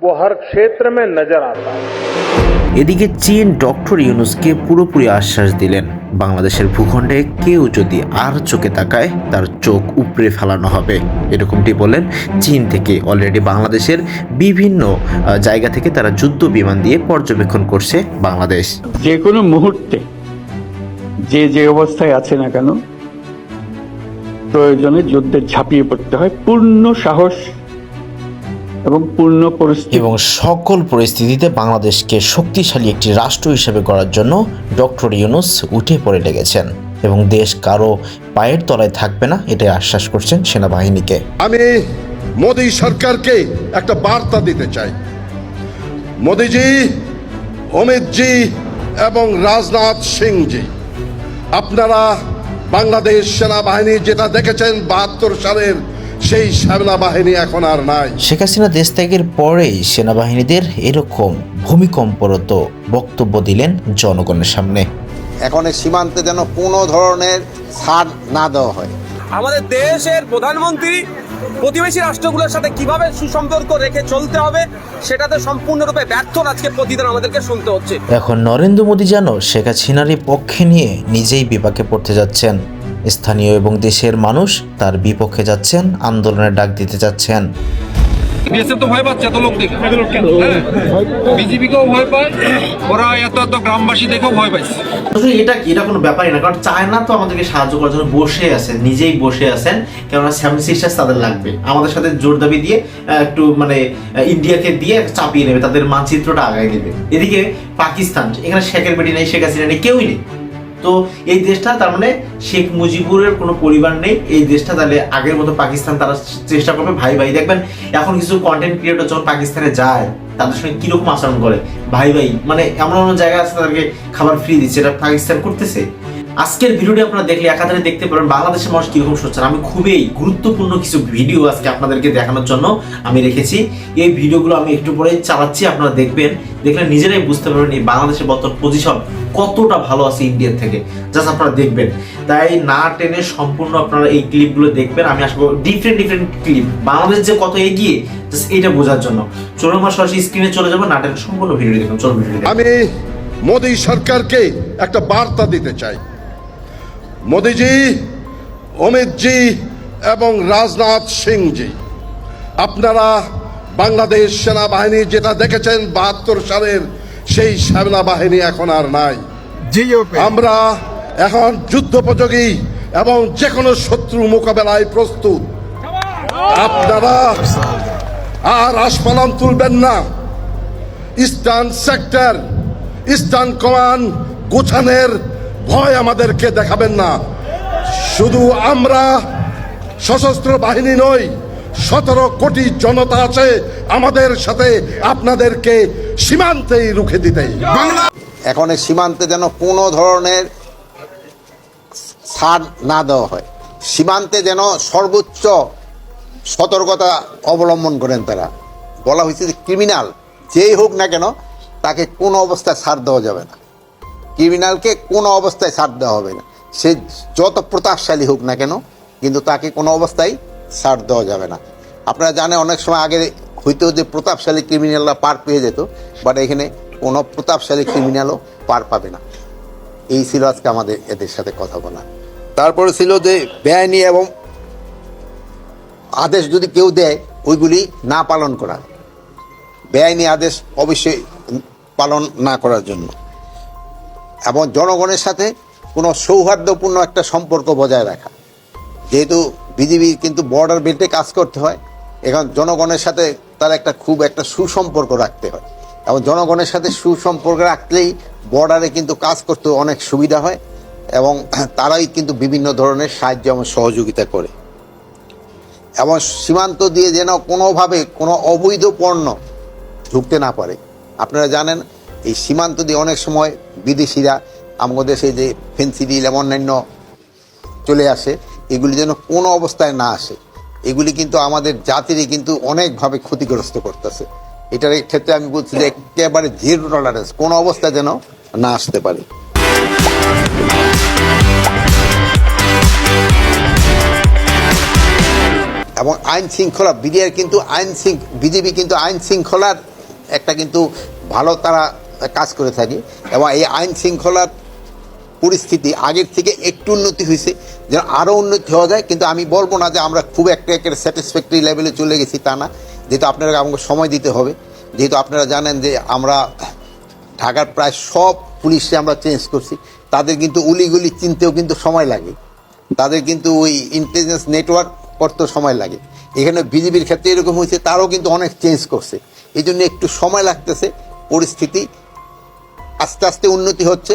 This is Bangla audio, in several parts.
वो हर क्षेत्र में नजर आता है এদিকে চীন ডক্টর ইউনুসকে পুরোপুরি আশ্বাস দিলেন বাংলাদেশের ভূখণ্ডে কেউ যদি আর চোখে তাকায় তার চোখ উপড়ে ফেলানো হবে এরকমটি বলেন চীন থেকে অলরেডি বাংলাদেশের বিভিন্ন আহ, জায়গা থেকে তারা যুদ্ধ বিমান দিয়ে পর্যবেক্ষণ করছে বাংলাদেশ যে কোনো মুহূর্তে যে যে অবস্থায় আছে না কেন প্রয়োজনে যুদ্ধে ঝাঁপিয়ে পড়তে হয় পূর্ণ সাহস এবং পূর্ণ পরিস্থিতি এবং সকল পরিস্থিতিতে বাংলাদেশকে শক্তিশালী একটি রাষ্ট্র হিসেবে গড়ার জন্য ডক্টর ইউনুস উঠে পড়ে লেগেছেন। এবং দেশ কারও পায়ের তলায় থাকবে না এটাই আশ্বাস করছেন সেনাবাহিনীকে। আমি মোদী সরকারকে একটা বার্তা দিতে চাই। মোদিজি অমিতজি এবং রাজনাথ সিংজি আপনারা বাংলাদেশ সেনাবাহিনী যেটা দেখেছেন বাহাত্তর সালের সেই সেনাবাহিনী এখন আর নাই। শেখ হাসিনা দেশ ত্যাগের পরেই সেনাবাহিনীদের এরকম ভূমিকম্পরত বক্তব্য দিলেন জনগণের সামনে। এখন এই সীমান্তে যেন কোনো ধরনের ছাড় না দেওয়া হয়। আমাদের দেশের প্রধানমন্ত্রী প্রতিবেশী রাষ্ট্রগুলোর সাথে কীভাবে সুসম্পর্ক রেখে চলতে হবে সেটাতে সম্পূর্ণরূপে ব্যর্থ আজকে প্রতিদিন আমাদেরকে শুনতে হচ্ছে। এখন নরেন্দ্র মোদী যেন শেখ হাসিনারই পক্ষে নিয়ে নিজেই বিপাকে পড়তে যাচ্ছেন। স্থানীয় এবং দেশের মানুষ তার বিপক্ষে যাচ্ছেন আন্দোলনের ডাক দিতে যাচ্ছেন। বিএসএফ তো ভয় পাচ্ছে এত লোক দেখে। বিজেপিকেও ভয় পায় ওরা এত এত গ্রামবাসী দেখেও ভয় পাইছে। এটা কি? এটা কোনো ব্যাপারই না কারণ চায়না তো আমাদেরকে সাহায্য করার জন্য বসে আছেন নিজেই বসে আছেন। কেননা তাদের লাগবে। আমাদের সাথে জোর দাবি দিয়ে আহ, একটু মানে ইন্ডিয়াকে দিয়ে চাপিয়ে নেবে তাদের মানচিত্রটা আগায় নেবে এদিকে পাকিস্তান এখানে শেখের বেটি নেই শেখ হাসিনা নেই কেউই নেই। তো এই দেশটা তার মানে শেখ মুজিবুরের কোনো পরিবার নেই। এই দেশটা তাহলে আগের মতো পাকিস্তান তারা চেষ্টা করবে। ভাই ভাই, দেখবেন এখন কিছু কন্টেন্ট ক্রিয়েটর যখন পাকিস্তানে যায়, তাদের সঙ্গে কীরকম আচরণ করে? ভাই ভাই মানে এমন এমন জায়গা আছে তাদেরকে খাবার ফ্রি দিচ্ছে, এটা পাকিস্তান করতেছে। আজকের ভিডিওটি আপনারা দেখলে একাধারে দেখতে পারেন বাংলাদেশের মানুষ কীরকম সোচ্চার। আমি খুবই গুরুত্বপূর্ণ কিছু ভিডিও আজকে আপনাদেরকে দেখানোর জন্য আমি রেখেছি। এই ভিডিওগুলো আমি একটু পরে চালাচ্ছি, আপনারা দেখবেন। দেখলে নিজেরাই বুঝতে পারবেন এই বাংলাদেশের বর্তমান পজিশন কতটা ভালো আছে ইন্ডিয়ার থেকে। জাস্ট আপনারা দেখবেন। তাই না টেনে সম্পূর্ণ আপনারা এই ক্লিপগুলো দেখবেন। আমি আসব ডিফারেন্ট ডিফারেন্ট ক্লিপ বাংলাদেশ যে কত এগিয়ে জাস্ট এইটা বোঝার জন্য। চলুন আমরা সরাসরি স্ক্রিনে চলে যাব। টেনে সম্পূর্ণ ভিডিও দেখুন। চলুন ভিডিও আমি মোদী সরকারকে একটা বার্তা দিতে চাই। মোদিজি, অমিতজি এবং রাজনাথ সিংজি, আপনারা বাংলাদেশ সেনাবাহিনী যেটা দেখেছেন বাহাত্তর সালের সেই সেনাবাহিনী এখন আর নাই। আমরা এখন যুদ্ধোপযোগী এবং যে কোনো শত্রু মোকাবেলায় প্রস্তুত। আপনারা আর আসপালাম তুলবেন না। ইস্টার্ন সেক্টর ইস্টার্ন কমান্ড গোছানের ভয় আমাদেরকে দেখাবেন না। শুধু আমরা সশস্ত্র বাহিনী নই সতেরো কোটি জনতা আছে আমাদের সাথে আপনাদেরকে সীমান্তেই রুখে দিতে। এখন এই সীমান্তে যেন কোনো ধরনের ছাড় না দেওয়া হয়। সীমান্তে যেন সর্বোচ্চ সতর্কতা অবলম্বন করেন তারা। বলা হয়েছে যে ক্রিমিনাল যেই হোক না কেন তাকে কোনো অবস্থায় ছাড় দেওয়া যাবে না। ক্রিমিনালকে কোনো অবস্থায় ছাড় দেওয়া হবে না। সে যত প্রতাপশালী হোক না কেন কিন্তু তাকে কোনো অবস্থায় ছাড় দেওয়া যাবে না। আপনারা জানেন অনেক সময় আগে হইতো যে প্রতাপশালী ক্রিমিনালরা পার পেয়ে যেত বাট এখানে কোনো প্রতাপশালী ক্রিমিনালও পার পাবে না। এই ছিল আজকে আমাদের এদের সাথে কথা বলা। তারপরে ছিল যে বেআইনি এবং আদেশ যদি কেউ দেয়, ওইগুলি না পালন করা। বেআইনি আদেশ অবশ্যই পালন না করার জন্য। এবং জনগণের সাথে কোনো সৌহার্দ্যপূর্ণ একটা সম্পর্ক বজায় রাখা। যেহেতু বিজিবি কিন্তু বর্ডার বেল্টে কাজ করতে হয়। এখন জনগণের সাথে তার একটা খুব একটা সুসম্পর্ক রাখতে হয়। এবং জনগণের সাথে সুসম্পর্ক রাখলেই বর্ডারে কিন্তু কাজ করতে অনেক সুবিধা হয় এবং তারাই কিন্তু বিভিন্ন ধরনের সাহায্য এবং সহযোগিতা করে। এবং সীমান্ত দিয়ে যেন কোনোভাবে কোনো অবৈধ পণ্য ঢুকতে না পারে। আপনারা জানেন, এই সীমান্ত দিয়ে অনেক সময় বিদেশিরা আমাদের দেশে যে ফেন্সিডিল এবং অন্যান্য চলে আসে। এগুলি যেন কোনো অবস্থায় না আসে। এগুলি কিন্তু আমাদের জাতিরই কিন্তু অনেকভাবে ক্ষতিগ্রস্ত করতেছে। এটার ক্ষেত্রে আমি বলছি যে একেবারে জিরো টলারেন্স কোনো অবস্থায় যেন না আসতে পারে। এবং আইন শৃঙ্খলা, বিডিআর কিন্তু আইন বিজেপি কিন্তু আইন শৃঙ্খলার একটা কিন্তু ভালো তারা কাজ করে থাকে। এবং এই আইন শৃঙ্খলার পরিস্থিতি আগের থেকে একটু উন্নতি হয়েছে, যেন আরও উন্নতি হওয়া যায়। কিন্তু আমি বলব না যে আমরা খুব একটা একটা স্যাটিসফ্যাক্টরি লেভেলে চলে গেছি তা না। যেহেতু আপনারা আমাকে সময় দিতে হবে, যেহেতু আপনারা জানেন যে আমরা ঢাকার প্রায় সব পুলিশে আমরা চেঞ্জ করছি, তাদের কিন্তু উলিগুলি চিনতেও কিন্তু সময় লাগে। তাদের কিন্তু ওই ইন্টেলিজেন্স নেটওয়ার্ক করতেও সময় লাগে। এখানে বিজেপির ক্ষেত্রে এরকম হয়েছে, তারাও কিন্তু অনেক চেঞ্জ করছে। এই জন্য একটু সময় লাগতেছে, পরিস্থিতি আস্তে আস্তে উন্নতি হচ্ছে।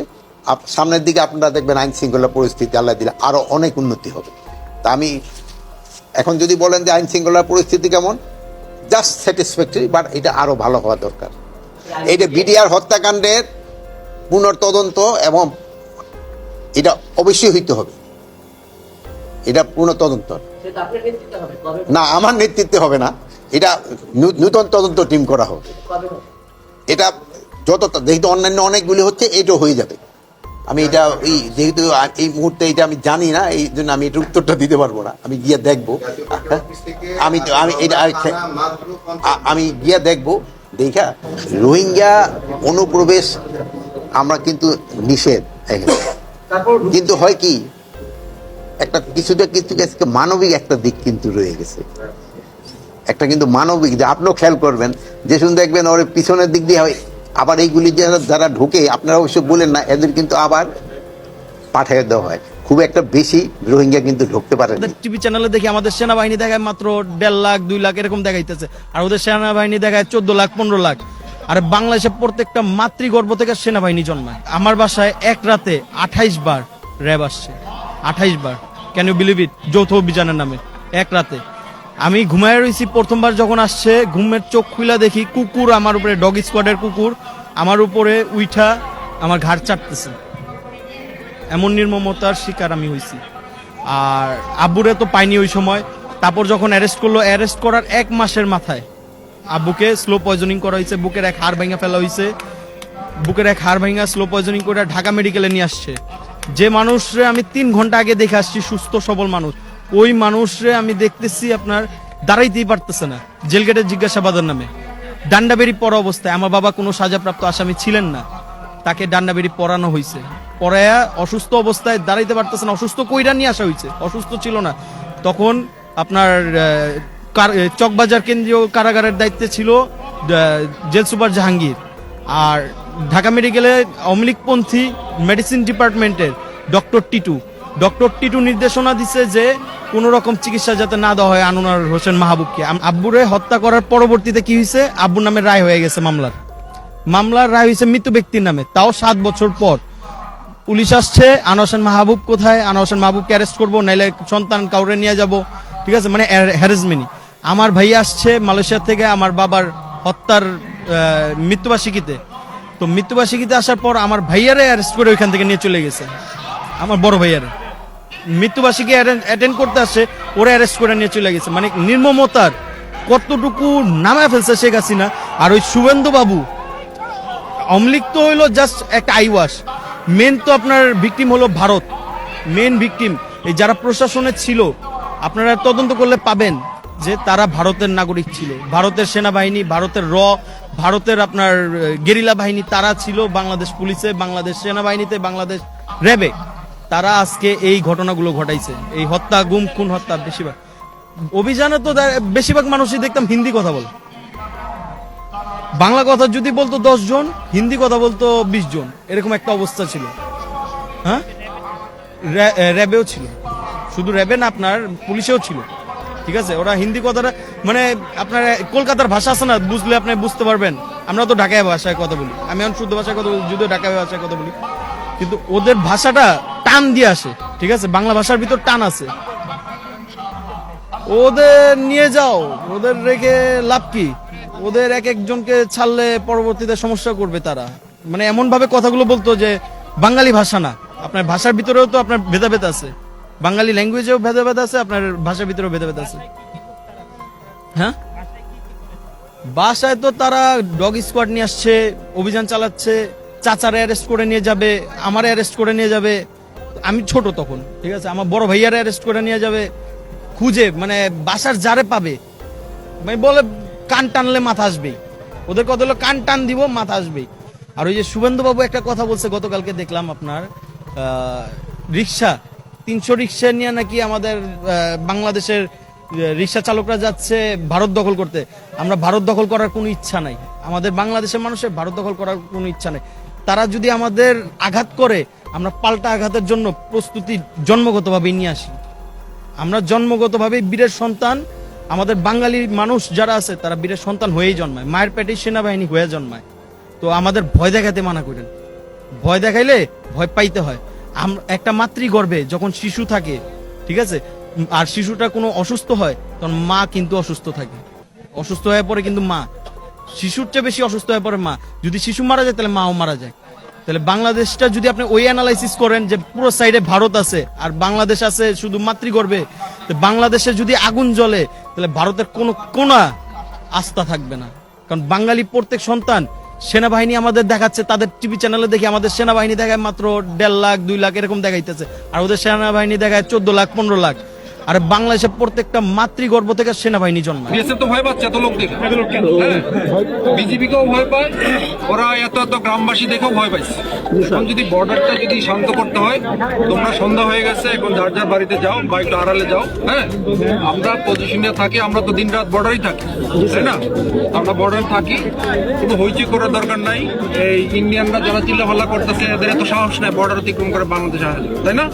সামনের দিকে আপনারা দেখবেন আইন শৃঙ্খলা পরিস্থিতি আল্লাহ দিলে আরও অনেক উন্নতি হবে। তা আমি এখন যদি বলেন যে আইন শৃঙ্খলার পরিস্থিতি কেমন? জাস্ট স্যাটিসফ্যাক্টরি বাট এটা আরও ভালো হওয়া দরকার। এটা বিডিআর হত্যাকাণ্ডের পুনর্তদন্ত এবং এটা অবশ্যই হইতে হবে। এটা পুনঃতদন্ত না আমার নেতৃত্বে হবে না। এটা নূতন তদন্ত টিম করা হবে? এটা যত যেহেতু অন্যান্য অনেকগুলি হচ্ছে এটাও হয়ে যাবে। আমি এটা, এই যেহেতু এই মুহূর্তে এটা আমি জানি না, এই জন্য আমি এটার উত্তরটা দিতে পারব না। আমি গিয়ে দেখব। আমি আমি এটা, আমি- গিয়ে দেখব। দেখা, রোহিঙ্গা অনুপ্রবেশ আমরা কিন্তু নিষেধ কিন্তু হয় কি, একটা কিছুটা কিছু মানবিক একটা দিক কিন্তু রয়ে গেছে। একটা কিন্তু মানবিক যে আপনিও খেয়াল করবেন, যে শুনে দেখবেন ওর পিছনের দিক দিয়ে হয় আবার এইগুলি যারা যারা ঢোকে, আপনারা অবশ্য বলেন না, এদের কিন্তু আবার পাঠিয়ে দেওয়া হয়। খুব একটা বেশি রোহিঙ্গা কিন্তু ঢুকতে পারে টিভি চ্যানেলে দেখি আমাদের সেনাবাহিনী দেখায় মাত্র দেড় লাখ, দুই লাখ এরকম দেখাইতেছে। আর ওদের সেনাবাহিনী দেখায় চোদ্দ লাখ, পনেরো লাখ। আর বাংলাদেশে প্রত্যেকটা মাতৃগর্ভ থেকে সেনাবাহিনী জন্মায়। আমার বাসায় এক রাতে আঠাইশ বার র্যাব আসছে। আঠাইশ বার। ক্যান ইউ বিলিভ ইট যৌথ অভিযানের নামে। এক রাতে। আমি ঘুমায় রয়েছি প্রথমবার যখন আসছে, ঘুমের চোখ খুলা দেখি কুকুর আমার উপরে, ডগ স্কোয়াডের কুকুর, আমার উপরে উইঠা আমার ঘাড় চাটতেছে এমন নির্মমতার শিকার আমি হয়েছি আর আব্বুরে তো পাইনি ওই সময়। তারপর যখন অ্যারেস্ট করল অ্যারেস্ট করার এক মাসের মাথায় আব্বুকে স্লো পয়জনিং করা হয়েছে বুকের এক হাড় ভেঙে ফেলা হয়েছে বুকের এক হাড় ভেঙা স্লো পয়জনিং করে ঢাকা মেডিকেলে নিয়ে আসছে। যে মানুষরে আমি তিন ঘণ্টা আগে দেখে আসছি, সুস্থ, সবল মানুষ। ওই মানুষরে আমি দেখতেছি আপনার দাঁড়াইতেই পারতেছে না। জেলগেটে জিজ্ঞাসাবাদের নামে। ডান্ডাবেরি পড়া অবস্থায় আমার বাবা কোনো সাজাপ্রাপ্ত আসামি ছিলেন না। তাকে ডান্ডাবেরি পরানো হয়েছে পরায়া অসুস্থ অবস্থায় দাঁড়াইতে পারতেছে না। অসুস্থ কইরা নিয়ে আসা হয়েছে অসুস্থ ছিল না। তখন আপনার চকবাজার কেন্দ্রীয় কারাগারের দায়িত্বে ছিল জেল সুপার জাহাঙ্গীর। আর ঢাকা মেডিকেলে অমলিকপন্থী মেডিসিন ডিপার্টমেন্টের ডক্টর টিটু। ডক্টর টিটু নির্দেশনা দিছে যে কোনো রকম চিকিৎসা যাতে না দেওয়া হয় আনোয়ার হোসেন মাহবুবকে। আব্বুরে হত্যা করার পরবর্তীতে কি হয়েছে আব্বুর নামে রায় হয়ে গেছে মামলার। মামলার রায় হয়েছে মৃত্যু ব্যক্তির নামে। তাও সাত বছর পর। পুলিশ আসছে, আনোয়ার মাহবুব কোথায়? আনোয়ার মাহবুবকে অ্যারেস্ট করব, নাইলে সন্তান কাউরে নিয়ে যাব। ঠিক আছে? মানে হ্যারেসমেনি আমার ভাই আসছে মালয়েশিয়া থেকে আমার বাবার হত্যার মৃত্যুবার্ষিকীতে। তো মৃত্যুবার্ষিকীতে আসার পর আমার ভাইয়ারে অ্যারেস্ট করে ওইখান থেকে নিয়ে চলে গেছে। আমার বড় ভাইয়ারে। মৃত্যুবার্ষিকী অ্যাটেন্ড করতে আসছে, ওরা অ্যারেস্ট করে নিয়ে চলে গেছে। মানে নির্মমতার কতটুকু নামায় ফেলছে শেখ হাসিনা, আর ওই শুভেন্দু বাবু অমলিক তো হইল জাস্ট একটা আইওয়াশ মেন তো আপনার ভিকটিম হলো ভারত। মেন ভিকটিম এই যারা প্রশাসনে ছিল, আপনারা তদন্ত করলে পাবেন যে তারা ভারতের নাগরিক ছিল। ভারতের সেনাবাহিনী, ভারতের র, ভারতের আপনার গেরিলা বাহিনী, তারা ছিল বাংলাদেশ পুলিশে, বাংলাদেশ সেনাবাহিনীতে, বাংলাদেশ র্যাবে। তারা আজকে এই ঘটনাগুলো ঘটাইছে। এই হত্যা, গুম, খুন হত্যা বেশিরভাগ। অভিযানে তো বেশিরভাগ মানুষই দেখতাম হিন্দি কথা বলে। বাংলা কথা যদি বলতো দশ জন, হিন্দি কথা বলতো বিশ জন। এরকম একটা অবস্থা ছিল। হ্যাঁ? র্যাবেও ছিল। শুধু র্যাবে না, আপনার পুলিশেও ছিল। ঠিক আছে? ওরা হিন্দি কথাটা মানে আপনার কলকাতার ভাষা আছে না, বুঝলে আপনি বুঝতে পারবেন। আমরা তো ঢাকায় ভাষায় কথা বলি। আমি এখন শুদ্ধ ভাষায় কথা বলি, যদিও ঢাকায় ভাষায় কথা বলি। কিন্তু ওদের ভাষাটা টান দিয়ে আসে, ঠিক আছে? বাংলা ভাষার ভিতর টান আছে। ওদের নিয়ে যাও, ওদের রেখে লাভ কি? ওদের এক একজনকে ছাড়লে পরবর্তীতে সমস্যা করবে তারা। মানে এমন ভাবে কথাগুলো বলতো যে, বাঙালি ভাষা না। আপনার ভাষার ভিতরেও তো আপনার ভেদাভেদ আছে। বাঙালি ল্যাঙ্গুয়েজেও ভেদাভেদ আছে, আপনার ভাষার ভিতরেও ভেদাভেদ আছে। হ্যাঁ? বাসায় তো তারা ডগ স্কোয়াড নিয়ে আসছে, অভিযান চালাচ্ছে। চাচারে অ্যারেস্ট করে নিয়ে যাবে, আমারে অ্যারেস্ট করে নিয়ে যাবে। আমি ছোট তখন, ঠিক আছে? আমার বড় ভাইয়ারে অ্যারেস্ট করে নিয়ে যাবে। খুঁজে মানে বাসার যারে পাবে। মানে বলে কান টানলে মাথা আসবে ওদের কথা হলো কান টান দিব, মাথা আসবে আর ওই যে শুভেন্দুবাবু একটা কথা বলছে, গতকালকে দেখলাম আপনার রিক্সা, তিনশো রিক্সা নিয়ে নাকি আমাদের বাংলাদেশের রিক্সা চালকরা যাচ্ছে ভারত দখল করতে। আমরা ভারত দখল করার কোনো ইচ্ছা নাই। আমাদের বাংলাদেশের মানুষের ভারত দখল করার কোনো ইচ্ছা নেই। তারা যদি আমাদের আঘাত করে, আমরা পাল্টা আঘাতের জন্য প্রস্তুতি জন্মগতভাবে নিয়ে আসি। আমরা জন্মগতভাবে বীরের সন্তান, আমাদের বাঙালি মানুষ যারা আছে, তারা বীরের সন্তান হয়েই জন্মায়, মায়ের পেটে সেনাবাহিনী হয়ে জন্মায়। তো আমাদের ভয় দেখাতে মানা করেন। ভয় দেখাইলে ভয় পাইতে হয়। একটা মাতৃগর্ভে যখন শিশু থাকে, ঠিক আছে, আর শিশুটা কোনো অসুস্থ হয়, তখন মা কিন্তু অসুস্থ থাকে। অসুস্থ হয়ে পড়ে কিন্তু মা। শিশুর চেয়ে বেশি অসুস্থ হয়ে পড়ে মা। যদি শিশু মারা যায়, তাহলে মাও মারা যায়। তাহলে বাংলাদেশটা যদি আপনি ওই অ্যানালাইসিস করেন যে পুরো সাইডে ভারত আছে আর বাংলাদেশ আছে শুধু মাতৃগর্ভে, তো বাংলাদেশে যদি আগুন জ্বলে, তাহলে ভারতের কোনো কোনা আস্থা থাকবে না। কারণ বাঙালি প্রত্যেক সন্তান সেনাবাহিনী আমাদের দেখাচ্ছে, তাদের টিভি চ্যানেলে দেখি আমাদের সেনাবাহিনী দেখায় মাত্র দেড় লাখ, দুই লাখ এরকম দেখাইতেছে। আর ওদের সেনাবাহিনী দেখায় চোদ্দ লাখ, পনেরো লাখ। আর বাংলাদেশের প্রত্যেকটা মাতৃগর্ভ থেকে সেনাবাহিনী জন্মায়। বিএসএফ তো ভয় পাচ্ছে এত লোক দেখে বিজেপি কেও ভয় পায়, ওরা এত এত গ্রামবাসী দেখেও ভয় পাইছে। এখন যদি বর্ডারটা যদি শান্ত করতে হয়, তোমরা সন্ধ্যা হয়ে গেছে, এখন যার যার বাড়িতে যাও, বা একটু আড়ালে যাও হ্যাঁ? আমরা পজিশনে থাকি, আমরা তো দিন রাত বর্ডারই থাকি, তাই না? আমরা বর্ডারে থাকি, কোনো হইচই করার দরকার নাই। এই ইন্ডিয়ানরা যারা চিল্লাফাল্লা করতেছে, এদের এত সাহস নেই বর্ডার অতিক্রম করে বাংলাদেশে তাই না?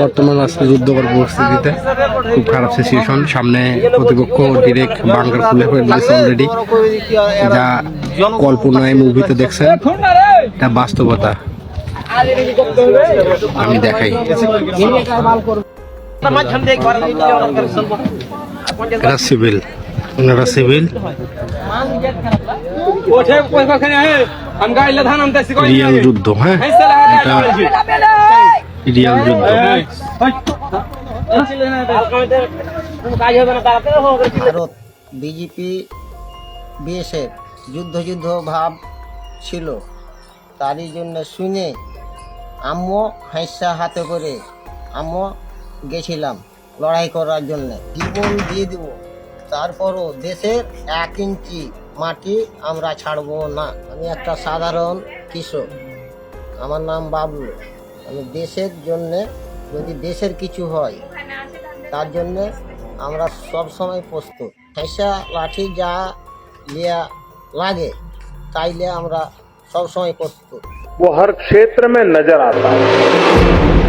বর্তমান আজকে যুদ্ধকর পরিস্থিতিতে খুব খারাপ সিচুয়েশন সামনে প্রতিপক্ষ ডিরেক্ট বাংকার খুলে ফেলেছে অলরেডি যা কল্পনায় মুভিতে দেখছেন, এটা বাস্তবতা। আমি দেখাই। এটা সিভিল ওনারা সিভিল। রিয়াল যুদ্ধ হ্যাঁ? এটা রিয়াল যুদ্ধ। ভারত বিজেপি বিএসএফ যুদ্ধ যুদ্ধ ভাব ছিল। তারই জন্য শুনে আম্মু হাইসা হাতে করে আম্মু গেছিলাম লড়াই করার জন্য। জীবন দিয়ে দেব। তারপরও দেশের এক ইঞ্চি মাটি আমরা ছাড়বো না আমি একটা সাধারণ কৃষক আমার নাম বাবলু আমি দেশের জন্যে যদি দেশের কিছু হয় তার জন্য আমরা সব সময় প্রস্তুত হেসা লাঠি যা লিয়া লাগে তাইলে আমরা সব সময় প্রস্তুত वो हर क्षेत्र में नजर आता है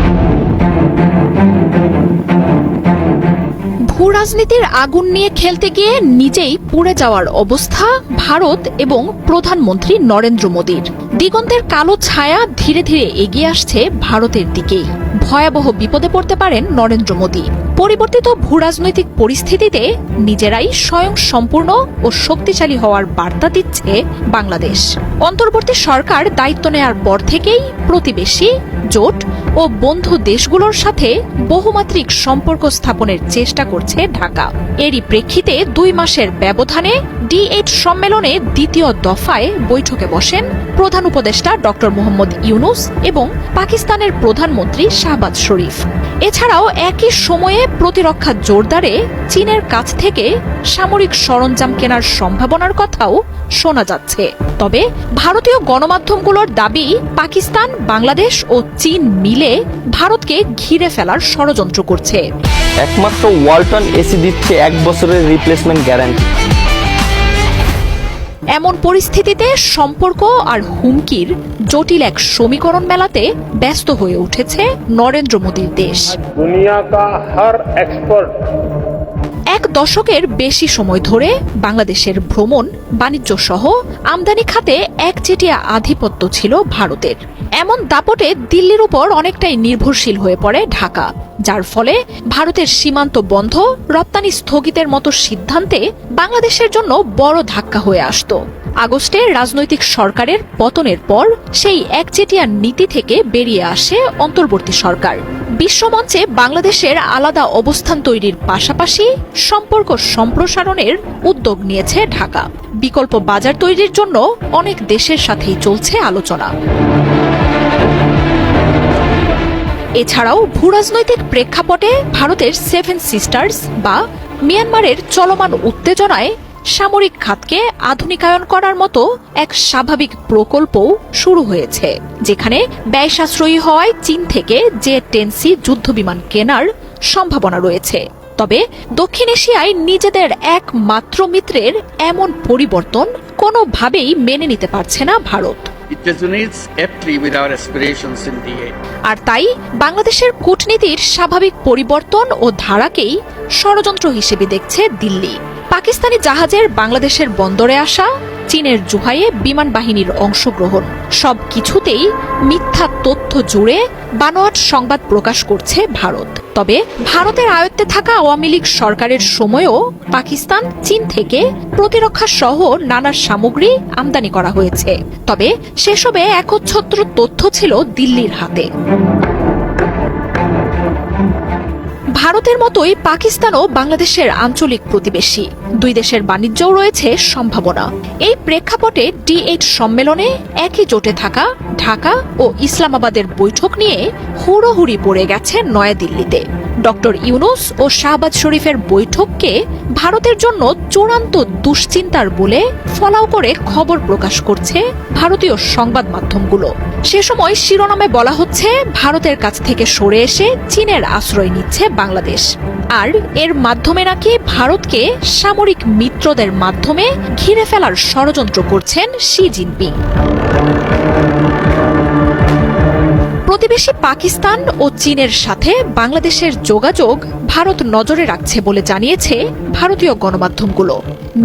ভূ রাজনীতির আগুন নিয়ে খেলতে গিয়ে নিজেই পুড়ে যাওয়ার অবস্থা ভারত এবং প্রধানমন্ত্রী নরেন্দ্র মোদীর। দিগন্তের কালো ছায়া ধীরে ধীরে এগিয়ে আসছে ভারতের দিকেই। ভয়াবহ বিপদে পড়তে পারেন নরেন্দ্র মোদী। পরিবর্তিত ভূরাজনৈতিক পরিস্থিতিতে নিজেরাই স্বয়ং সম্পূর্ণ ও শক্তিশালী হওয়ার বার্তা দিচ্ছে বাংলাদেশ। অন্তর্বর্তী সরকার দায়িত্ব নেয়ার পর থেকেই প্রতিবেশী জোট ও বন্ধু দেশগুলোর সাথে বহুমাত্রিক সম্পর্ক স্থাপনের চেষ্টা করছে ঢাকা। এরই প্রেক্ষিতে দুই মাসের ব্যবধানে ডি এইট সম্মেলনে দ্বিতীয় দফায় বৈঠকে বসেন প্রধান উপদেষ্টা ড মোহাম্মদ ইউনুস এবং পাকিস্তানের প্রধানমন্ত্রী শাহবাজ শরীফ। এছাড়াও একই সময়ে প্রতিরক্ষা জোরদারে চীনের কাছ থেকে সামরিক সরঞ্জাম কেনার সম্ভাবনার কথাও শোনা যাচ্ছে। তবে ভারতীয় গণমাধ্যমগুলোর দাবি, পাকিস্তান, বাংলাদেশ ও চীন মিলে ভারতকে ঘিরে ফেলার ষড়যন্ত্র করছে। একমাত্র ওয়ালটন এসি দিচ্ছে এক বছরের রিপ্লেসমেন্ট গ্যারান্টি এমন পরিস্থিতিতে সম্পর্ক আর হুমকির জটিল এক সমীকরণ মেলাতে ব্যস্ত হয়ে উঠেছে নরেন্দ্র মোদীর দেশ। দুনিয়া কা হর এক্সপার্ট এক দশকের বেশি সময় ধরে বাংলাদেশের ভ্রমণ বাণিজ্য সহ আমদানি খাতে একচেটিয়া আধিপত্য ছিল ভারতের। এমন দাপটে দিল্লির উপর অনেকটাই নির্ভরশীল হয়ে পড়ে ঢাকা, যার ফলে ভারতের সীমান্ত বন্ধ, রপ্তানি স্থগিতের মতো সিদ্ধান্তে বাংলাদেশের জন্য বড় ধাক্কা হয়ে আসতো। আগস্টে রাজনৈতিক সরকারের পতনের পর সেই একচেটিয়া নীতি থেকে বেরিয়ে আসে অন্তর্বর্তী সরকার। বিশ্বমঞ্চে বাংলাদেশের আলাদা অবস্থান তৈরির পাশাপাশি সম্পর্ক সম্প্রসারণের উদ্যোগ নিয়েছে ঢাকা। বিকল্প বাজার তৈরির জন্য অনেক দেশের সাথেই চলছে আলোচনা। এছাড়াও ভূরাজনৈতিক প্রেক্ষাপটে ভারতের সেভেন সিস্টার্স বা মিয়ানমারের চলমান উত্তেজনায় সামরিক খাতকে আধুনিকায়ন করার মতো এক স্বাভাবিক প্রকল্পও শুরু হয়েছে যেখানে ব্যয় সাশ্রয়ী হওয়ায় চীন থেকে জে টেনসি যুদ্ধবিমান কেনার সম্ভাবনা রয়েছে। তবে দক্ষিণ এশিয়ায় নিজেদের একমাত্র মিত্রের এমন পরিবর্তন কোনোভাবেই মেনে নিতে পারছে না ভারত. আর তাই বাংলাদেশের কূটনীতির স্বাভাবিক পরিবর্তন ও ধারাকেই ষড়যন্ত্র হিসেবে দেখছে দিল্লি। পাকিস্তানি জাহাজের বাংলাদেশের বন্দরে আসা, চীনের জুহাইয়ে বিমান বাহিনীর অংশগ্রহণ। সব কিছুতেই মিথ্যা তথ্য জুড়ে বানোয়াট সংবাদ প্রকাশ করছে ভারত। তবে ভারতের আয়ত্তে থাকা আওয়ামী লীগ সরকারের সময়ও পাকিস্তান চীন থেকে প্রতিরক্ষা সহ নানা সামগ্রী আমদানি করা হয়েছে। তবে সেসবে একচ্ছত্র তথ্য ছিল দিল্লির হাতে। ভারতের মতোই পাকিস্তানও বাংলাদেশের আঞ্চলিক প্রতিবেশী। দুই দেশের বাণিজ্যও রয়েছে সম্ভাবনা। এই প্রেক্ষাপটে ডি এইট সম্মেলনে একই জোটে থাকা ঢাকা ও ইসলামাবাদের বৈঠক নিয়ে হুড়োহুড়ি পড়ে গেছে নয়াদিল্লিতে। ডক্টর ইউনুস ও শাহবাজ শরীফের বৈঠককে ভারতের জন্য চূড়ান্ত দুশ্চিন্তার বলে ফলাও করে খবর প্রকাশ করছে ভারতীয় সংবাদ মাধ্যমগুলো। সে সময় শিরোনামে বলা হচ্ছে, ভারতের কাছ থেকে সরে এসে চীনের আশ্রয় নিচ্ছে বাংলাদেশ। আর এর মাধ্যমে নাকি ভারতকে সামরিক মিত্রদের মাধ্যমে ঘিরে ফেলার ষড়যন্ত্র করছেন শি জিনপিং। প্রতিবেশী পাকিস্তান ও চীনের সাথে বাংলাদেশের যোগাযোগ ভারত নজরে রাখছে বলে জানিয়েছে ভারতীয় গণমাধ্যমগুলো।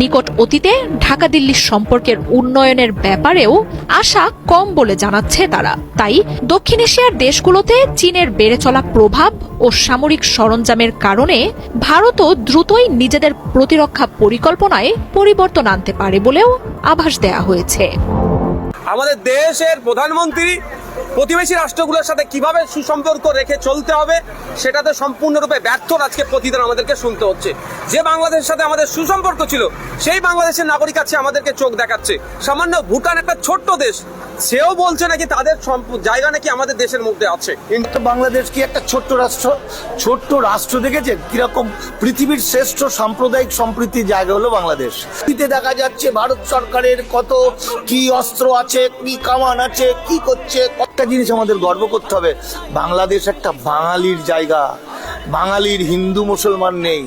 নিকট অতীতে ঢাকা দিল্লির সম্পর্কের উন্নয়নের ব্যাপারেও আশা কম বলে জানাচ্ছে তারা। তাই দক্ষিণ এশিয়ার দেশগুলোতে চীনের বেড়ে চলা প্রভাব ও সামরিক সরঞ্জামের কারণে ভারতও দ্রুতই নিজেদের প্রতিরক্ষা পরিকল্পনায় পরিবর্তন আনতে পারে বলেও আভাস দেয়া হয়েছে। আমাদের দেশের প্রধানমন্ত্রী প্রতিবেশী রাষ্ট্রগুলোর সাথে কীভাবে সুসম্পর্ক রেখে চলতে হবে, সেটাতে সম্পূর্ণরূপে ব্যর্থ আজকে প্রতিদিন আমাদেরকে শুনতে হচ্ছে। যে বাংলাদেশের সাথে আমাদের সুসম্পর্ক ছিল, সেই বাংলাদেশের নাগরিক আছে আমাদেরকে চোখ দেখাচ্ছে। সামান্য ভুটান একটা ছোট্ট দেশ, সেও বলছে নাকি তাদের জায়গা নাকি আমাদের দেশের মধ্যে আছে। কিন্তু বাংলাদেশ কি একটা ছোট্ট রাষ্ট্র? ছোট্ট রাষ্ট্র দেখেছেন? কীরকম পৃথিবীর শ্রেষ্ঠ সাম্প্রদায়িক সম্প্রীতি জায়গা হলো বাংলাদেশ। দেখা যাচ্ছে ভারত সরকারের কত কি অস্ত্র আছে, কি কামান আছে, কি করছে একটা জিনিস আমাদের গর্ব করতে হবে বাংলাদেশ একটা বাঙালির জায়গা। বাঙালির হিন্দু মুসলমান নেই।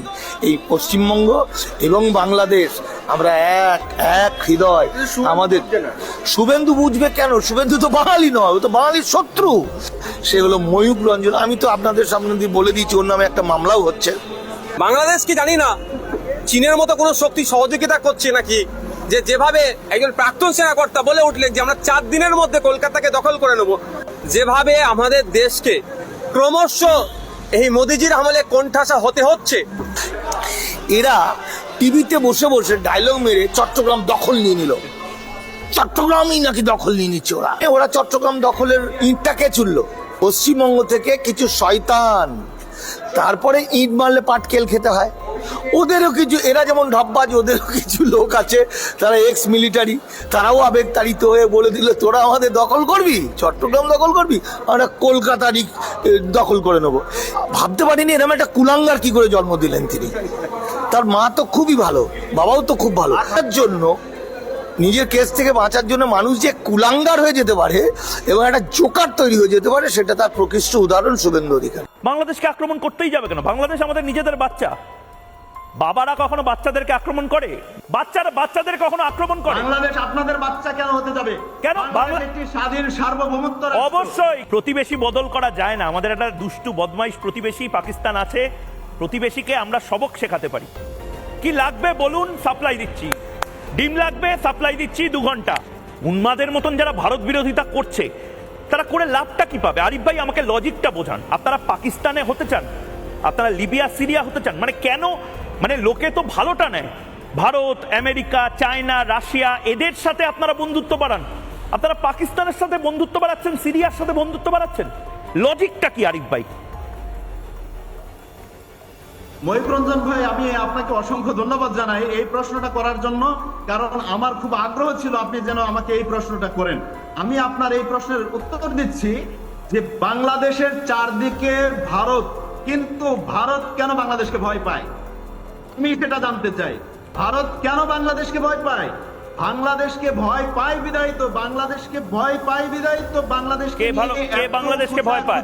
এই পশ্চিমবঙ্গ এবং বাংলাদেশ আমরা এক এক হৃদয়। আমাদের শুভেন্দু বুঝবে কেন? শুভেন্দু তো বাঙালি নয় ও তো বাঙালির শত্রু। সে হলো ময়ূক রঞ্জন। আমি তো আপনাদের সামনে দিয়ে বলে দিয়েছি ওর নামে একটা মামলাও হচ্ছে। বাংলাদেশ কি জানি না চীনের মতো কোনো শক্তি সহযোগিতা করছে নাকি? যে যেভাবে একজন প্রাক্তন সেনাকর্তা বলে উঠলেন যে আমরা চার দিনের মধ্যে কলকাতাকে দখল করে নেব, যেভাবে আমাদের দেশকে ক্রমশ এই মোদিজির আমলে কোণঠাসা হতে হচ্ছে, এরা টিভিতে বসে বসে ডায়লগ মেরে চট্টগ্রাম দখল নিয়ে নিল। চট্টগ্রামই নাকি দখল নিয়ে নিচ্ছে ওরা। ওরা চট্টগ্রাম দখলের ইটটা কে চুললো পশ্চিমবঙ্গ থেকে কিছু শয়তান। তারপরে ইট মারলে পাটকেল খেতে হয়। ওদেরও কিছু, এরা যেমন ঢপবাজ ওদেরও কিছু লোক আছে, তারা এক্স মিলিটারি তারাও আবেগতাড়িত হয়ে বলে দিল, তোরা আমাদের দখল করবি? চট্টগ্রাম দখল করবি? আমরা কলকাতারই দখল করে নেব। ভাবতে পারিনি এরকম একটা কুলাঙ্গার কি করে জন্ম দিলেন তিনি। তার মা তো খুবই ভালো, বাবাও তো খুব ভালো। তার জন্য, নিজের কেস থেকে বাঁচার জন্য মানুষ যে কুলাঙ্গার হয়ে যেতে পারে, এবং একটা জোকার তৈরি হয়ে যেতে পারে, সেটা তার প্রকৃষ্ট উদাহরণ শুভেন্দু অধিকার। বাংলাদেশকে আক্রমণ করতেই যাবে কেন? বাংলাদেশ আমাদের নিজেদের বাচ্চা। বাবারা কখনো বাচ্চাদেরকে আক্রমণ করে? বাচ্চারা বাচ্চাদের কখনো আক্রমণ করে? বাংলাদেশ আপনাদের বাচ্চা কেন হতে যাবে? কেন? একটি স্বাধীন সার্বভৌমত্ব অবশ্যই প্রতিবেশী বদল করা যায় না। আমাদের একটা দুষ্টু বদমাইশ প্রতিবেশী পাকিস্তান আছে। প্রতিবেশীকে আমরা সবক শেখাতে পারি। কি লাগবে বলুন সাপ্লাই দিচ্ছি। ডিম লাগবে সাপ্লাই দিচ্ছি দু ঘণ্টা। উন্মাদের মতন যারা ভারত বিরোধিতা করছে তারা করে লাভটা কি পাবে? আরিফ ভাই আমাকে লজিকটা বোঝান। আপনারা পাকিস্তানে হতে চান? আপনারা লিবিয়া সিরিয়া হতে চান? মানে কেন মানে লোকে তো ভালোটা নেয়। ভারত, আমেরিকা, চায়না, রাশিয়া, এদের সাথে আপনারা বন্ধুত্ব বাড়ান। আপনারা পাকিস্তানের সাথে বন্ধুত্ব বাড়াচ্ছেন, সিরিয়ার সাথে বন্ধুত্ব বাড়াচ্ছেন? লজিকটা কি, আরিফ ভাই? রঞ্জন ভাই, আমি আপনাকে অসংখ্য ধন্যবাদ জানাই এই প্রশ্নটা করার জন্য, কারণ আমার খুব আগ্রহ ছিল আপনি যেন আমাকে এই প্রশ্নটা করেন। আমি আপনার এই প্রশ্নের উত্তর দিচ্ছি যে বাংলাদেশের চারদিকে ভারত, কিন্তু ভারত কেন বাংলাদেশকে ভয় পায়? আমি সেটা জানতে চাই ভারত কেন বাংলাদেশকে ভয় পায় বাংলাদেশকে ভয় পায় বিদায় তো বাংলাদেশকে ভয় পায় বিদায় তো বাংলাদেশকে কে ভালো কে বাংলাদেশকে ভয় পায়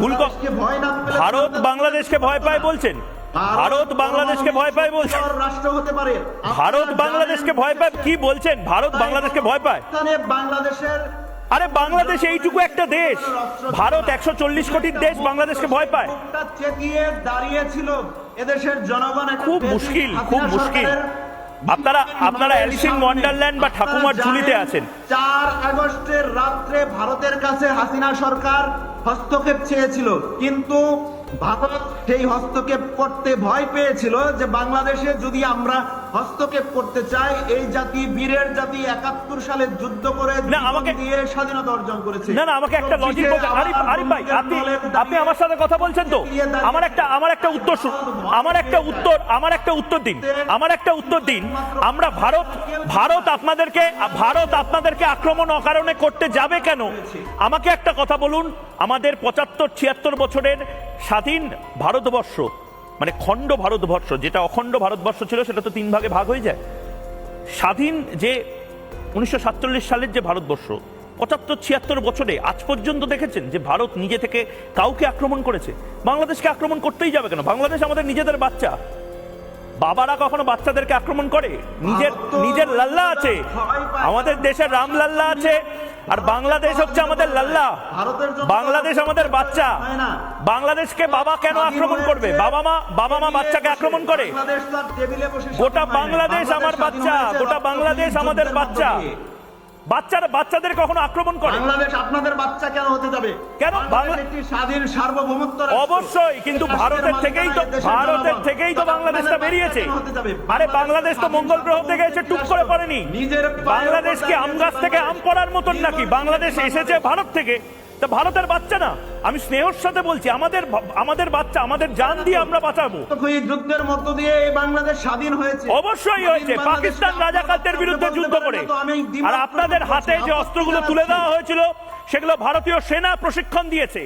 ভুল ক- ভয় না ভারত বাংলাদেশকে ভয় পায় বলছেন ভারত বাংলাদেশকে ভয় পায় বলছেন রাষ্ট্র হতে পারে ভারত বাংলাদেশকে ভয় পায় কি বলছেন ভারত বাংলাদেশকে ভয় পায় বাংলাদেশের আরে বাংলাদেশ এইটুকু একটা দেশ ভারত একশো চল্লিশ কোটির দেশ বাংলাদেশকে ভয় পায় দাঁড়িয়েছিল এদেশের জনগণ খুব মুশকিল, খুব মুশকিল। আপনারা আপনারা ওয়ান্ডারল্যান্ড বা ঠাকুমার ঝুলিতে আছেন চার আগস্টের রাত্রে ভারতের কাছে হাসিনা সরকার হস্তক্ষেপ চেয়েছিল কিন্তু ভারত সেই হস্তক্ষেপ করতে ভয় পেয়েছিল যে বাংলাদেশে যদি আমরা হস্তক্ষেপ করতে চাই এই জাতি বীরের জাতি একাত্তর সালে যুদ্ধ করে না, আমাকে- দিয়ে স্বাধীনতা অর্জন করেছে। না না আমাকে একটা লজিক আরিফ আরিফ ভাই আপনি আপনি আমার সাথে কথা বলছেন তো? আমার একটা আমার একটা উত্তর আমার একটা উত্তর আমার একটা উত্তর দিন। আমার একটা উত্তর দিন। আমরা ভারত ভারত আপনাদেরকে ভারত আপনাদেরকে আক্রমণ অকারণে করতে যাবে কেন? আমাকে একটা কথা বলুন। আমাদের পঁচাত্তর ছিয়াত্তর বছরের স্বাধীন ভারতবর্ষ মানে খণ্ড ভারতবর্ষ যেটা অখণ্ড ভারতবর্ষ ছিল সেটা তো তিন ভাগে ভাগ হয়ে যায়। স্বাধীন যে উনিশশো সাতচল্লিশ সালের যে ভারতবর্ষ পঁচাত্তর ছিয়াত্তর বছরে আজ পর্যন্ত দেখেছেন যে ভারত নিজে থেকে কাউকে আক্রমণ করেছে। বাংলাদেশকে আক্রমণ করতেই যাবে কেন? বাংলাদেশ আমাদের নিজেদের বাচ্চা। বাবারা কখনো বাচ্চাদেরকে আক্রমণ করে? নিজের নিজের লাল্লা আছে। আমাদের দেশের রাম লাল্লা আছে। আর বাংলাদেশ হচ্ছে আমাদের লাল্লা। বাংলাদেশ আমাদের বাচ্চা। বাংলাদেশকে বাবা কেন আক্রমণ করবে? বাবা মা বাবা মা বাচ্চাকে আক্রমণ করে। গোটা বাংলাদেশ আমার বাচ্চা। গোটা বাংলাদেশ আমাদের বাচ্চা। বাচ্চারা বাচ্চাদের কখনো আক্রমণ করে? বাংলাদেশ আপনাদের বাচ্চা কেন হতে যাবে? কেন? একটি স্বাধীন সার্বভৌমত্ব অবশ্যই কিন্তু ভারতের থেকেই তো ভারতের থেকেই তো বাংলাদেশটা বেরিয়েছে? আরে বাংলাদেশ তো মঙ্গল গ্রহ থেকে এসে টুক করে পড়েনি। নিজের পায়ের বাংলাদেশ কি উপর আম গাছ থেকে আম পড়ার মতন নাকি? বাংলাদেশ এসেছে ভারত থেকে। তা ভারতের বাচ্চা না। আমি স্নেহর সাথে বলছি আমাদের আমাদের বাচ্চা আমাদের জান দিয়ে আমরা বাঁচাবো। এই যুদ্ধের মধ্য দিয়ে এই বাংলাদেশ স্বাধীন হয়েছে। অবশ্যই হয়েছে। পাকিস্তান রাজাকারদের বিরুদ্ধে যুদ্ধ করে। আর আপনাদের হাতে যে অস্ত্রগুলো তুলে দেওয়া হয়েছিল সেগুলো ভারতীয় সেনা প্রশিক্ষণ দিয়েছে।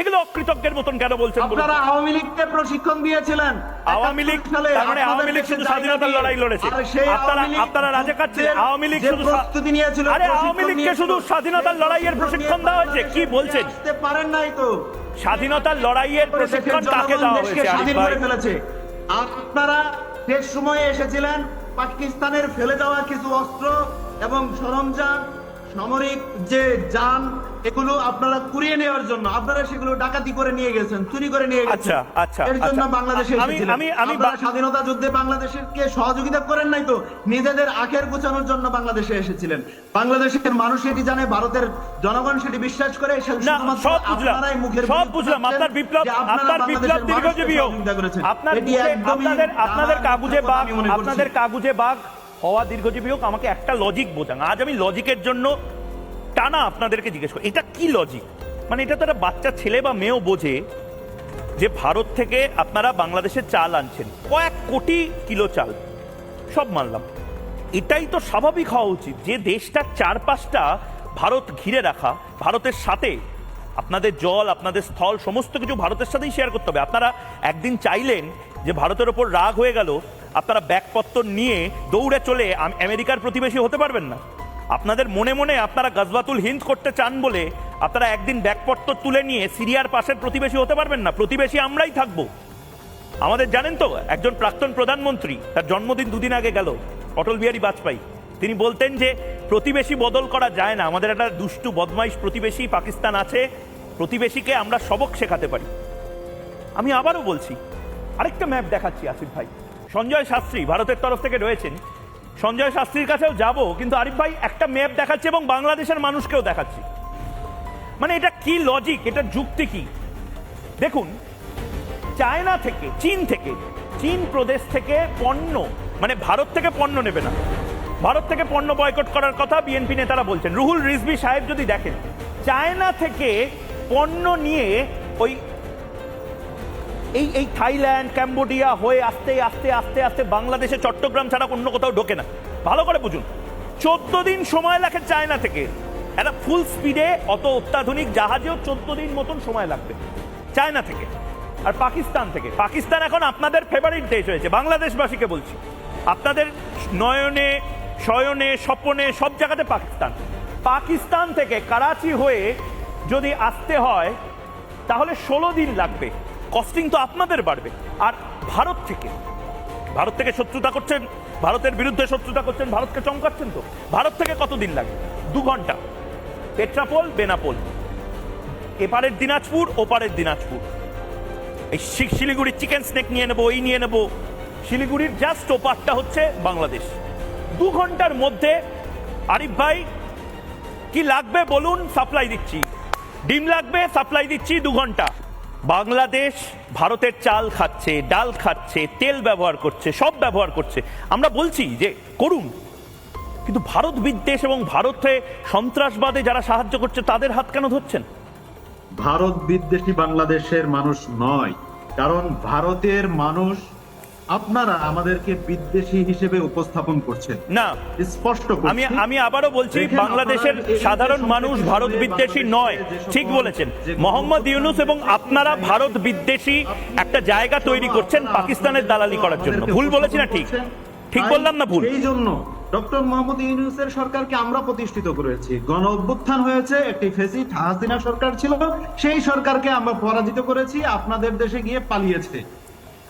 এগুলো অকৃতজ্ঞের মতন কেন বলছেন আপনারা আওয়ামী লীগকে প্রশিক্ষণ দিয়েছিলেন। আওয়ামী লীগ তার মানে আওয়ামী লীগ শুধু স্বাধীনতার লড়াই লড়েছে। আপনারা আপনারা রাজাকার ছিলেন আওয়ামী লীগ শুধু প্রস্তুতি নিয়েছিল আরে আওয়ামী লীগকে শুধু স্বাধীনতার লড়াইয়ের প্রশিক্ষণ দেওয়া হয়েছে। কি বলছেন? পারেন নাই তো। স্বাধীনতার লড়াইয়ের প্রশিক্ষণ কাকে দেওয়া হয়েছে স্বাধীন করে ফেলেছে। আপনারা শেষ সময়ে এসেছিলেন পাকিস্তানের ফেলে দেওয়া কিছু অস্ত্র এবং সরঞ্জাম সামরিক যে যান এগুলো আপনারা কুড়িয়ে নেওয়ার জন্য আপনারা সেগুলো ডাকাতি করে নিয়ে গেছেন চুরি করে নিয়ে গেছেন। আচ্ছা, আচ্ছা, এর জন্য আচ্ছা। বাংলাদেশে আমি- আমি- স্বাধীনতা যুদ্ধে বাংলাদেশকে সহযোগিতা করেন নাই তো? নিজেদের আখের গুছানোর জন্য বাংলাদেশে এসেছিলেন। বাংলাদেশের মানুষ এটি জানে ভারতের জনগণ সেটি বিশ্বাস করে সব বুঝলাম। সব বুঝলাম। আপনার বিপ্লব আপনার বিপ্লব দীর্ঘজীবী হোক। আপনার আপনাদের আপনাদের কাগুজে বাঘ। আপনাদের কাগুজে বাঘ হওয়া দীর্ঘজীবী হোক আমাকে একটা লজিক বোঝান। আজ আমি লজিকের জন্য টানা আপনাদেরকে জিজ্ঞেস করি, এটা কি লজিক মানে এটা তো একটা বাচ্চা ছেলে বা মেয়েও বোঝে যে ভারত থেকে আপনারা বাংলাদেশে চাল আনছেন, কয়েক কোটি কিলো চাল, সব মানলাম। এটাই তো স্বাভাবিক হওয়া উচিত যে দেশটার চারপাশটা ভারত ঘিরে রাখা, ভারতের সাথে আপনাদের জল, আপনাদের স্থল, সমস্ত কিছু ভারতের সাথেই শেয়ার করতে হবে। আপনারা একদিন চাইলেন যে ভারতের ওপর রাগ হয়ে গেল, আপনারা ব্যাগপত্র নিয়ে দৌড়ে চলে আম- আমেরিকার প্রতিবেশী হতে পারবেন না। আপনাদের মনে মনে আপনারা গজবাতুল হিন্দ করতে চান বলে আপনারা একদিন ব্যাগপত্র তুলে নিয়ে সিরিয়ার পাশের প্রতিবেশী হতে পারবেন না। প্রতিবেশী আমরাই থাকব। আমাদের জানেন তো, একজন প্রাক্তন প্রধানমন্ত্রী, তার জন্মদিন দুদিন আগে গেল, অটল বিহারী বাজপেয়ী। তিনি বলতেন যে, প্রতিবেশী বদল করা যায় না, আমাদের একটা দুষ্টু, বদমাইশ প্রতিবেশী পাকিস্তান আছে, প্রতিবেশীকে আমরা সবক শেখাতে পারি। আমি আবারও বলছি, আরেকটা ম্যাপ দেখাচ্ছি আসিফ ভাই। সঞ্জয় শাস্ত্রী ভারতের তরফ থেকে রয়েছেন সঞ্জয় শাস্ত্রীর কাছেও যাব, কিন্তু আরিফ ভাই একটা ম্যাপ দেখাচ্ছি এবং বাংলাদেশের মানুষকেও দেখাচ্ছি। মানে এটা কি লজিক এটা যুক্তি কি? দেখুন, চায়না থেকে, চীন থেকে, চীন প্রদেশ থেকে পণ্য মানে ভারত থেকে পণ্য নেবে না। ভারত থেকে পণ্য বয়কট করার কথা বিএনপি নেতারা বলছেন। রুহুল রিজভি সাহেব যদি দেখেন, চায়না থেকে পণ্য নিয়ে ওই এই এই থাইল্যান্ড, ক্যাম্বোডিয়া হয়ে আস্তে আস্তে আস্তে আস্তে বাংলাদেশে চট্টগ্রাম ছাড়া অন্য কোথাও ঢোকে না। ভালো করে বুঝুন। চোদ্দ দিন সময় লাগে চায়না থেকে। একটা ফুল স্পিডে অত অত্যাধুনিক জাহাজেও চোদ্দ দিন মতন সময় লাগবে। চায়না থেকে। আর পাকিস্তান থেকে। পাকিস্তান এখন আপনাদের ফেভারিট দেশ হয়েছে। বাংলাদেশবাসীকে বলছি। আপনাদের নয়নে, শয়নে, স্বপনে সব জায়গাতে পাকিস্তান। পাকিস্তান থেকে করাচি হয়ে যদি আসতে হয়, তাহলে ষোলো দিন লাগবে। কস্টিং তো আপনাদের বাড়বে। আর ভারত থেকে ভারত থেকে শত্রুতা করছেন, ভারতের বিরুদ্ধে শত্রুতা করছেন, ভারতকে চমকাচ্ছেন তো? ভারত থেকে কত দিন লাগে দু ঘণ্টা। পেট্রাপোল, বেনাপোল। এপারের দিনাজপুর, ওপারের দিনাজপুর। এই শিলিগুড়ির চিকেন স্নেক নিয়ে নেব, এই নিয়ে নেব। শিলিগুড়ির জাস্ট ওপারটা হচ্ছে বাংলাদেশ। দু ঘণ্টার মধ্যে, আরিফ ভাই, কি লাগবে বলুন সাপ্লাই দিচ্ছি। ডিম লাগবে সাপ্লাই দিচ্ছি দু ঘণ্টা। বাংলাদেশ ভারতের চাল খাচ্ছে, ডাল খাচ্ছে, তেল ব্যবহার করছে, সব ব্যবহার করছে। আমরা বলছি যে, করুন। কিন্তু ভারত বিদ্বেষ এবং ভারতে সন্ত্রাসবাদে যারা সাহায্য করছে, তাদের হাত কেন ধরছেন? ভারত বিদ্বেষী বাংলাদেশের মানুষ নয়, কারণ ভারতের মানুষ আপনারা আমাদেরকে বিদ্বেষী হিসেবে উপস্থাপন করছেন। না স্পষ্ট আমি আমি আবারও বলছি বাংলাদেশের সাধারণ মানুষ ভারত বিদ্বেষী নয়। ঠিক বলেছেন। মোহাম্মদ ইউনুস এবং আপনারা ভারত বিদ্বেষী একটা জায়গা তৈরি করছেন পাকিস্তানের দালালি করার জন্য। ভুল বলেছি না ঠিক? ঠিক বললাম না ভুল? এই জন্য ডক্টর মোহাম্মদ ইউনুসের সরকারকে আমরা প্রতিষ্ঠিত করেছি। গণ অভ্যুত্থান হয়েছে একটি ফেসিট হাসিনা সরকার ছিল সেই সরকারকে আমরা পরাজিত করেছি আপনাদের দেশে গিয়ে পালিয়েছে।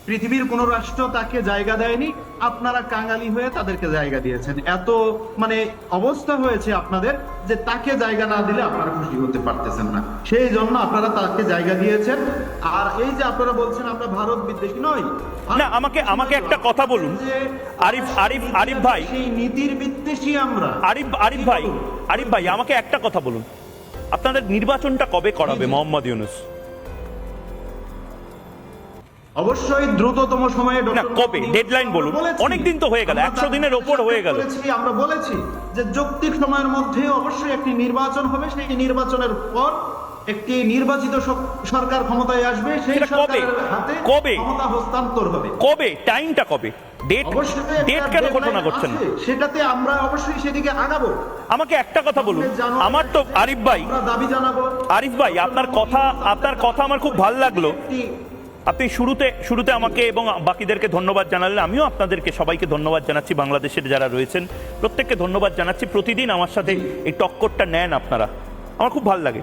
পৃথিবীর কোন রাষ্ট্র তাকে জায়গা দেয়নি আপনারা কাঙালি হয়ে তাদেরকে জায়গা দিয়েছেন। এত মানে অবস্থা হয়েছে আপনাদের যে তাকে জায়গা না দিলে আপনারা খুশি হতে পারতেছেন না। সেই জন্য আপনারা তাকে জায়গা দিয়েছেন। আর এই যে আপনারা বলছেন আমরা ভারত বিদ্বেষী নয় না আমাকে আমাকে একটা কথা বলুন। যে আরিফ আরিফ আরিফ ভাই। সেই নীতির বিদ্বেষী আমরা। আরিফ আরিফ ভাই। আরিফ ভাই আমাকে একটা কথা বলুন। আপনাদের নির্বাচনটা কবে করাবে মোহাম্মদ ইউনুস? অবশ্যই দ্রুততম সময়ে না কবে? ডেডলাইন বলুন। অনেক দিন তো হয়ে গেল একশো দিনের ওপর হয়ে গেল। আমরা বলেছি যে যৌক্তিক সময়ের মধ্যে অবশ্যই একটি নির্বাচন হবে। সেই নির্বাচনের পর একটি নির্বাচিত সরকার ক্ষমতায় আসবে। সেই? সরকারের হাতে কবে? ক্ষমতা হস্তান্তর হবে। কবে? টাইমটা কবে? ডেট ডেট কেন ঘোষণা করছেন? সেটাতে আমরা অবশ্যই সেদিকে আগাবো। আমাকে একটা কথা বলুন। আমার তো আরিফ ভাই দাবি জানাব। আরিফ ভাই আপনার কথা আপনার কথা আমার খুব ভালো লাগল। আপনি শুরুতে শুরুতে আমাকে এবং বাকিদেরকে ধন্যবাদ জানালেন। আমিও আপনাদেরকে সবাইকে ধন্যবাদ জানাচ্ছি, বাংলাদেশের যারা রয়েছেন। প্রত্যেককে ধন্যবাদ জানাচ্ছি। প্রতিদিন আমার সাথে এই টক্করটা নেন আপনারা। আমার খুব ভালো লাগে।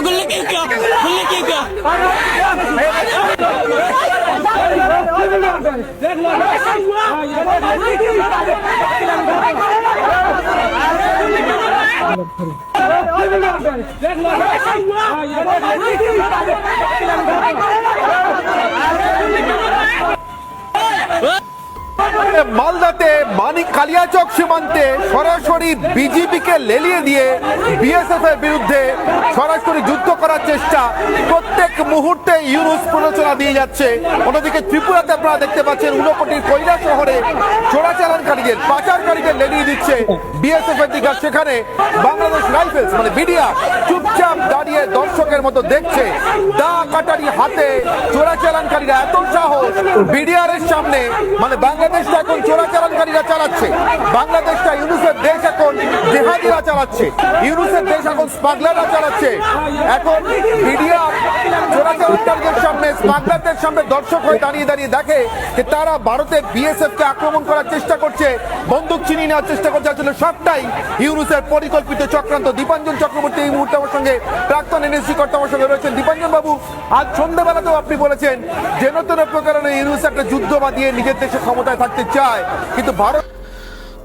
Kulekeka! Kulekeka! What? মালদাতে মানিক কালিয়াচক সীমান্তে সরাসরি বিজেপিকে লেলিয়ে দিয়ে বিএসএফ এর বিরুদ্ধে সরাসরি যুদ্ধ করার চেষ্টা প্রত্যেক মুহূর্তে ইউনুস প্ররোচনা দিয়ে যাচ্ছে। অন্যদিকে ত্রিপুরাতে আপনারা দেখতে পাচ্ছেন ঊনকোটির কৈলা শহরে চোরাচালানকারীদের, পাচারকারীদের লেলিয়ে দিচ্ছে বিএসএফ এর দিকে। সেখানে বাংলাদেশ রাইফেলস মানে বিডিয়া চুপচাপ দাঁড়িয়ে দর্শকের মতো দেখছে। দা কাটারি হাতে চোরাচালানকারীরা এত সাহস বিডিআর এর সামনে মানে বাংলাদেশটা এখন চোরাচালানকারীরা চালাচ্ছে। বাংলাদেশটা জেহাদিরা চালাচ্ছে। ইউনুসের দেশ এখন স্মাগলাররা চালাচ্ছে। এখন বিডিআর চোরাচালানকারীদের সামনে সামনে দর্শক হয়ে দাঁড়িয়ে দাঁড়িয়ে দেখে যে তারা বিএসএফ কে আক্রমণ করার চেষ্টা করছে, বন্দুক চিনিয়ে নেওয়ার চেষ্টা করছে। আসলে সবটাই ইউনুসের পরিকল্পিত চক্রান্ত। দীপাঞ্জন চক্রবর্তী এই মুহূর্তে আমার সঙ্গে প্রাক্তন কর্তা আমার সঙ্গে রয়েছেন। দীপাঞ্জন বাবু, আজ সন্ধ্যাবেলাতেও আপনি বলেছেন, যে নতুন প্রকারণে ইউনুস একটা যুদ্ধ বাঁধিয়ে নিজের দেশে ক্ষমতায় থাকতে চায়। কিন্তু ভারত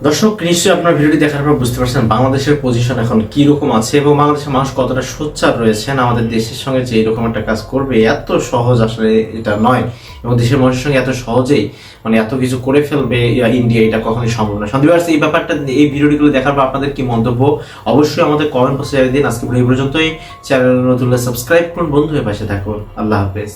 দর্শক, নিশ্চয়ই আপনার ভিডিওটি দেখার পর বুঝতে পারছেন বাংলাদেশের পজিশন এখন কি রকম আছে এবং বাংলাদেশের মানুষ কতটা সোচ্চার রয়েছেন, আমাদের দেশের সঙ্গে যে এরকম একটা কাজ করবে, এত সহজ আসলে এটা নয় এবং দেশের মানুষের সঙ্গে এত সহজেই মানে এত কিছু করে ফেলবে ইন্ডিয়া এটা কখনোই সম্ভব না। সন্দেহ সন্দীপ এই ব্যাপারটা এই ভিডিওগুলো দেখার পর আপনাদের কি মন্তব্য? অবশ্যই আমাদের কমেন্ট বক্সে জানিয়ে দিন। আজকে এই পর্যন্তই। চ্যানেল নতুন সাবস্ক্রাইব করুন। বন্ধু হয়ে পাশে থাকুন। আল্লাহ হাফেজ।